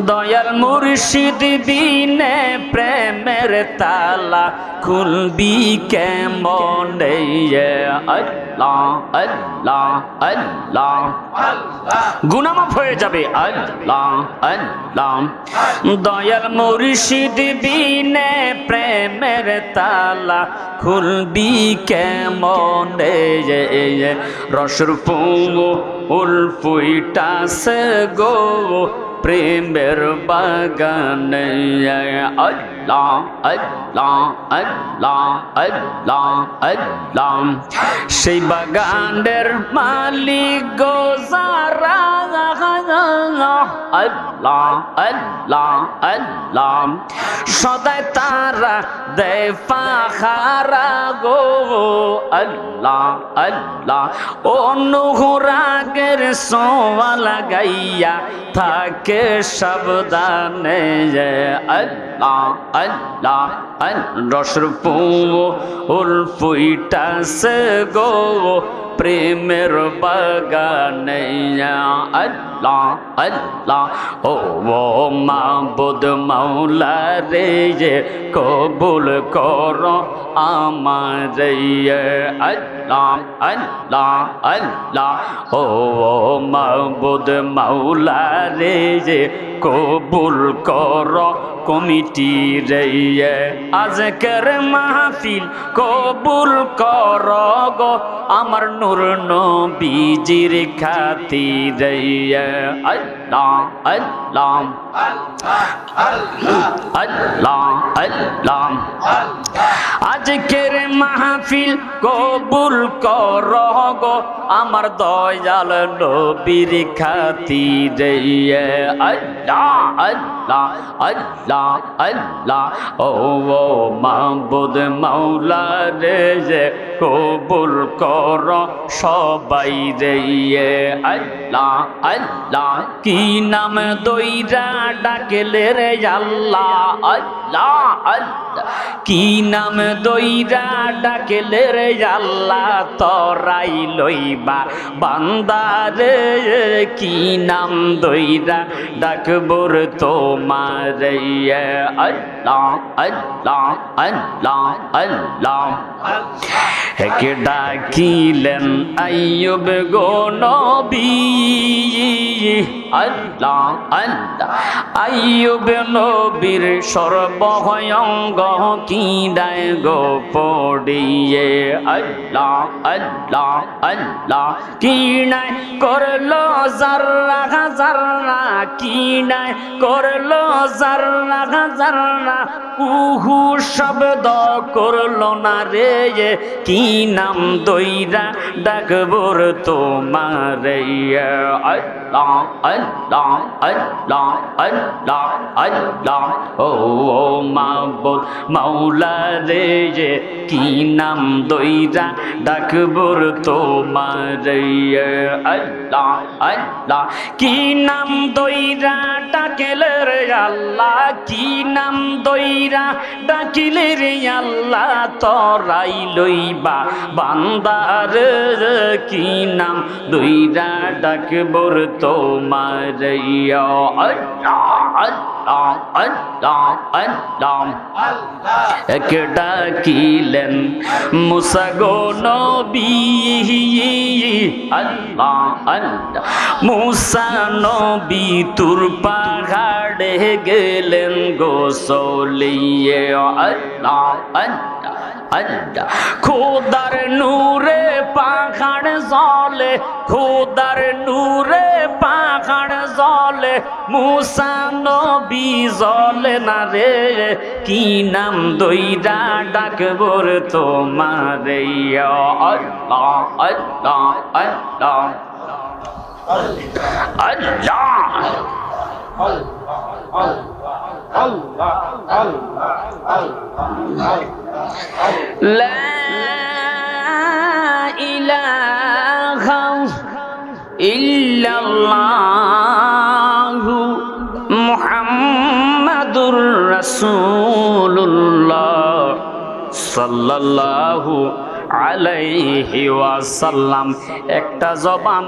দয়াল মুর্শিদ বিনে প্রেমের তালা খুলবি কেমন? আল্লাহ আল্লাহ আল্লাহ। গুনামাফ হয়ে যাবে। আল্লাহ আল্লাহ। দয়াল মুর্শিদ বিনে প্রেমের তালা খুলবি কেমন? রসর পুঙ্গো উলফুইটাসে গো, প্রেমের বাগান, আল্লাহ আল্লাহ আল্লাহ আল্লাহ আল্লাহ। সেই বাগানের মালিক গো সারা আল্লাহ আল্লাহ আল্লাহ। সদায় তারা দেয় পাখারা গো, আল্লাহ আল্লাহ। অনুরাগের সোয়া লাগাইয়া থাকে সাবধানে আল্লাহ আল্লাহ রসর পু উলফুইটাসে গো প্রেমের বাগানে। আল্লাহ। আল্লাহ ও ও মাবুদ মাওলা রে কবুল কর আমার আল্লাহ আল্লাহ আল্লাহ। ও ও মাবুদ মাওলা রে কবুল কর কমিটি রে আজকের মাহফিল কবুল কর গো। আমার নূর নবীজির খাতির আল্লাহ আল্লাহ। আল্লাহ আল্লাহ আজকের মাহফিল কবুল কর আমার দয়াল নবীর খাতির আল্লাহ আল্লাহ আল্লাহ আল্লাহ। ও মাবুদ মাওলা রে যে কবুল কর সবাই রে আল্লাহ আল্লাহ। কি নাম দইরা ডাকেলে রে আল্লাহ আল্লাহ কি নাম দইরা ডাকেলে রে আল্লাহ, তরাই লইবা বান্দারে কি নাম দইরা ডাকবর তোমার, আল্লাহ আল্লাহ আল্লাহ আল্লাহ। একে ডাকিলেন আইয়ুব গো নবী। আল্লাহ আল্লাহ, আইয়ুব নবীর সর্বহয়ঙ্গ কিডায় গো পড়িয়ে। আল্লাহ আল্লাহ আল্লাহ কিনায় করল জাররা জাররা কিনায় করল জাররা জাররা উহু শব্দ করল না রে কি নাম দইরা ডাকবর তোমার আল্লাহ ও মাবুদ মাওলা রে যে কি নাম দইরা ডাকবর তোমার আল্লাহ কি নাম দইরা ডাকেলে রে আল্লাহ, কি নাম দইরা ডাকিলে রে আল্লাহ তরাই লইবা। বান্দার কি নাম? দইরা ডাকবর তোমার আল্লাহ। এক ডাকিলেন, মুসা গো নবী, আল্লাহ আল্লাহ। মুসা নবী তুর পাহাড়ে গেলেন গোসলিয়ে আল্লাহ আল্লাহ। খোদার নূরে পাখাড় জলে, খোদার নূরে পাখাড় জলে, মুসা নবী জলে না রে, কি নাম দইরা ডাকবর তোমার আল্লাহ আল্লাহ আল্লাহ আল্লাহ। لا إله إلا الله محمد رسول الله صلى الله আলাইহি ওয়াসাল্লাম একটা জবান